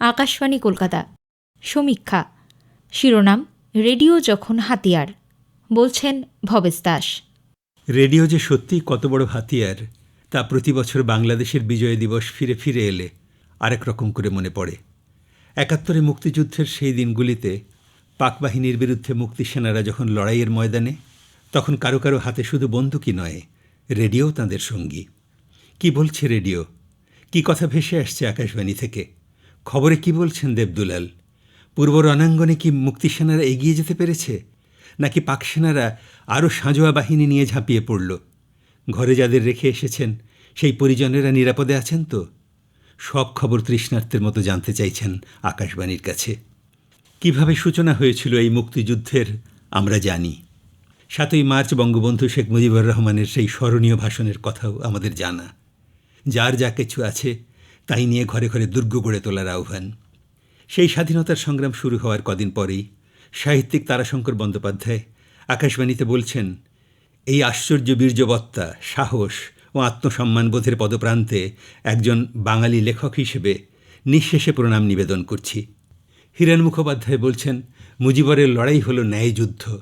আকাশবাণী কলকাতা। সমীক্ষা। শিরোনাম, রেডিও যখন হাতিয়ার। বলছেন ভবেশ দাস। রেডিও যে সত্যি কত বড় হাতিয়ার, তা প্রতি বছর বাংলাদেশের বিজয় দিবস ফিরে ফিরে এলে আরেক রকম করে মনে পড়ে। একাত্তরে মুক্তিযুদ্ধের সেই দিনগুলিতে পাক বাহিনীর বিরুদ্ধে মুক্তিসেনারা যখন লড়াইয়ের ময়দানে, তখন কারও কারও হাতে শুধু বন্দুকই নয়, রেডিও তাঁদের সঙ্গী। কি বলছে রেডিও? কি কথা ভেসে আসছে আকাশবাণী থেকে? খবরে কি বলছেন দেবদুলাল? পূর্ব রণাঙ্গনে কি মুক্তিসেনারা এগিয়ে যেতে পেরেছে? নাকি পাক সেনারা আরও সাঁজোয়া বাহিনী নিয়ে ঝাঁপিয়ে পড়ল? ঘরে যাদের রেখে এসেছেন, সেই পরিজনেরা নিরাপদে আছেন তো? সব খবর তৃষ্ণার্থের মতো জানতে চাইছেন আকাশবাণীর কাছে। কীভাবে সূচনা হয়েছিল এই মুক্তিযুদ্ধের, আমরা জানি। সাতই মার্চ বঙ্গবন্ধু শেখ মুজিবুর রহমানের সেই স্মরণীয় ভাষণের কথাও আমাদের জানা। যার যা কিছু আছে তাই নিয়ে ঘরে ঘরে দুর্গ গড়ে তোলার আহ্বান। সেই স্বাধীনতার সংগ্রাম শুরু হওয়ার কদিন পরেই সাহিত্যিক তারাশঙ্কর বন্দ্যোপাধ্যায় আকাশবাণীতে বলছেন, এই আশ্চর্য বীর্যবত্তা, সাহস ও আত্মসম্মানবোধের পদপ্রান্তে একজন বাঙালি লেখক হিসেবে নিঃশেষে প্রণাম নিবেদন করছি। হিরেন মুখোপাধ্যায় বলছেন, মুজিবরের লড়াই হল ন্যায়যুদ্ধ,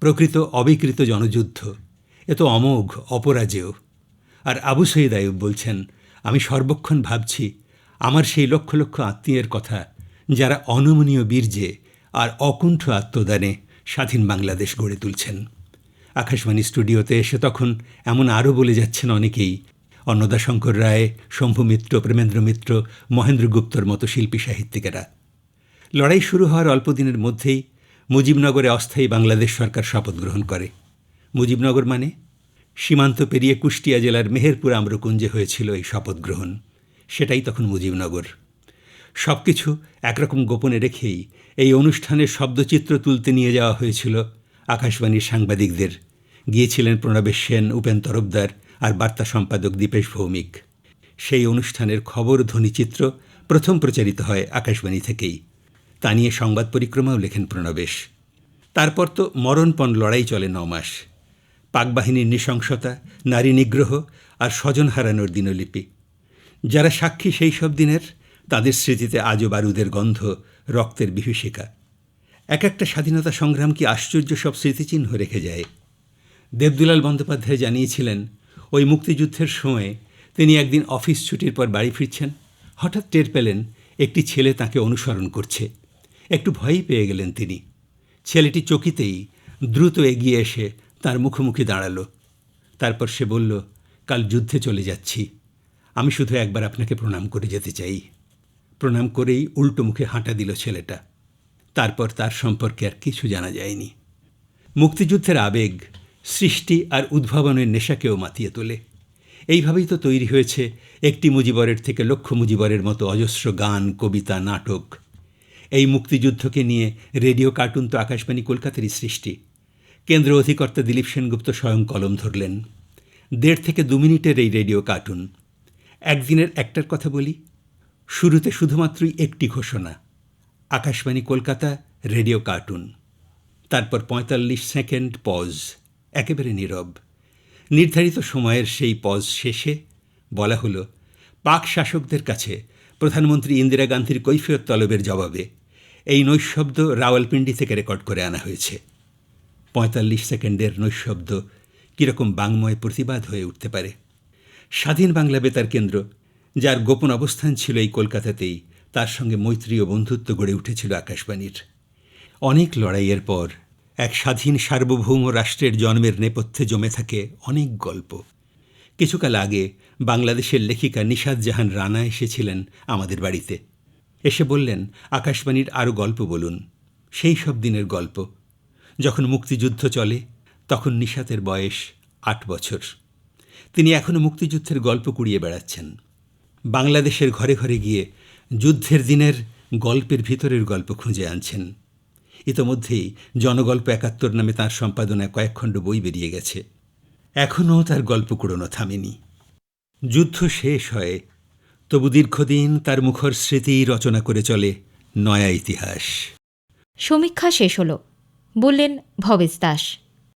প্রকৃত অবিকৃত জনযুদ্ধ, এ তো অমোঘ, অপরাজেয়। আর আবু সঈদ আয়ুব বলছেন আমি সর্বক্ষণ ভাবছি, আমার সেই লক্ষ লক্ষ আত্মীয়ের কথা, যারা অনমনীয় বীর্যে আর অকুণ্ঠ আত্মদানে স্বাধীন বাংলাদেশ গড়ে তুলছেন। আকাশবাণী স্টুডিওতে এসে তখন এমন আরও বলে যাচ্ছেন অনেকেই অন্নদাশঙ্কর রায়, শম্ভু মিত্র, প্রেমেন্দ্র মিত্র, মহেন্দ্র গুপ্তর মতো শিল্পী সাহিত্যিকেরা। লড়াই শুরু হওয়ার অল্প দিনের মধ্যেই মুজিবনগরে অস্থায়ী বাংলাদেশ সরকার শপথ গ্রহণ করে। মুজিবনগর মানে? সীমান্ত পেরিয়ে কুষ্টিয়া জেলার মেহেরপুর আম্রকুঞ্জে হয়েছিল এই শপথ গ্রহণ সেটাই তখন মুজিবনগর। সব কিছু একরকম গোপনে রেখেই এই অনুষ্ঠানের শব্দচিত্র তুলতে নিয়ে যাওয়া হয়েছিল আকাশবাণীর সাংবাদিকদের। গিয়েছিলেন প্রণবেশ সেন, উপেন তরফদার আর বার্তা সম্পাদক দীপেশ ভৌমিক। সেই অনুষ্ঠানের খবর ধ্বনিচিত্র প্রথম প্রচারিত হয় আকাশবাণী থেকেই। তা নিয়ে সংবাদ পরিক্রমাও লেখেন প্রণবেশ। তারপর তো মরণপণ লড়াই চলে ন মাস পাকবাহিনীর নৃশংসতা, নারী নিগ্রহ আর স্বজন হারানোর দিনলিপি। যারা সাক্ষী সেই সব দিনের, তাদের স্মৃতিতে আজও বারুদের গন্ধ, রক্তের বিভীষিকা। এক একটা স্বাধীনতা সংগ্রাম কি আশ্চর্য সব স্মৃতিচিহ্ন রেখে যায়? দেবদুলাল বন্দ্যোপাধ্যায় জানিয়েছিলেন, ওই মুক্তিযুদ্ধের সময়ে তিনি একদিন অফিস ছুটির পর বাড়ি ফিরছেন, হঠাৎ টের পেলেন একটি ছেলে তাকে অনুসরণ করছে। একটু ভয়ই পেয়ে গেলেন তিনি। ছেলেটি চকিতেই দ্রুত এগিয়ে এসে তার মুখোমুখি দাঁড়াল। তারপর সে বলল, কাল যুদ্ধে চলে যাচ্ছি। আমি শুধু একবার আপনাকে প্রণাম করে যেতে চাই। প্রণাম করেই উল্টো মুখে হাঁটা দিল ছেলেটা। তারপর তার সম্পর্কে আর কিছু জানা যায়নি। মুক্তিযুদ্ধের আবেগ, সৃষ্টি আর উদ্ভাবনের নেশাকেও মাতিয়ে তোলে। এইভাবেই তো তৈরি হয়েছে একটি মুজিবরের থেকে লক্ষ মুজিবরের মতো অজস্র গান, কবিতা, নাটক। এই মুক্তিযুদ্ধকে নিয়ে রেডিও, কার্টুন তো আকাশবাণী কলকাতারই সৃষ্টি। কেন্দ্র অধিকর্তা দিলীপ সেনগুপ্ত স্বয়ং কলম ধরলেন। দেড় থেকে দু মিনিটের এই রেডিও কার্টুন একদিনের একটার কথা বলি। শুরুতে শুধুমাত্রই একটি ঘোষণা। Akashvani Kolkata, radio cartoon. তারপর পঁয়তাল্লিশ সেকেন্ড পজ। একেবারে নীরব। নির্ধারিত সময়ের সেই পজ শেষে বলা হলো, পাক শাসকদের কাছে প্রধানমন্ত্রী ইন্দিরা গান্ধীর কৈফিয়ত তলবের জবাবে এই নৈশব্দ রাওয়ালপিন্ডি থেকে রেকর্ড করে আনা হয়েছে। পঁয়তাল্লিশ সেকেন্ডের নৈশব্দ কীরকম বাংময় প্রতিবাদ হয়ে উঠতে পারে। স্বাধীন বাংলা বেতার কেন্দ্র, যার গোপন অবস্থান ছিল এই কলকাতাতেই, তার সঙ্গে মৈত্রী ও বন্ধুত্ব গড়ে উঠেছিল আকাশবাণীর। অনেক লড়াইয়ের পর, এক স্বাধীন সার্বভৌম রাষ্ট্রের জন্মের নেপথ্যে জমে থাকে অনেক গল্প। কিছুকাল আগে বাংলাদেশের লেখিকা নিশাদ জাহান রানা এসেছিলেন আমাদের বাড়িতে। এসে বললেন, আকাশবাণীর আরও গল্প বলুন। সেই সব দিনের গল্প। যখন মুক্তিযুদ্ধ চলে, তখন নিশাতের বয়স আট বছর। তিনি এখনও মুক্তিযুদ্ধের গল্প কুড়িয়ে বেড়াচ্ছেন। বাংলাদেশের ঘরে ঘরে গিয়ে যুদ্ধের দিনের গল্পের ভিতরের গল্প খুঁজে আনছেন। ইতোমধ্যেই জনগল্প একাত্তর নামে তাঁর সম্পাদনায় কয়েক খণ্ড বই বেরিয়ে গেছে। এখনও তার গল্প কুড়োনো থামেনি। যুদ্ধ শেষ হয় তবু দীর্ঘদিন তার মুখর স্মৃতি রচনা করে চলে নয়া ইতিহাস। সমীক্ষা শেষ হলো। বললেন ভবেশ দাস।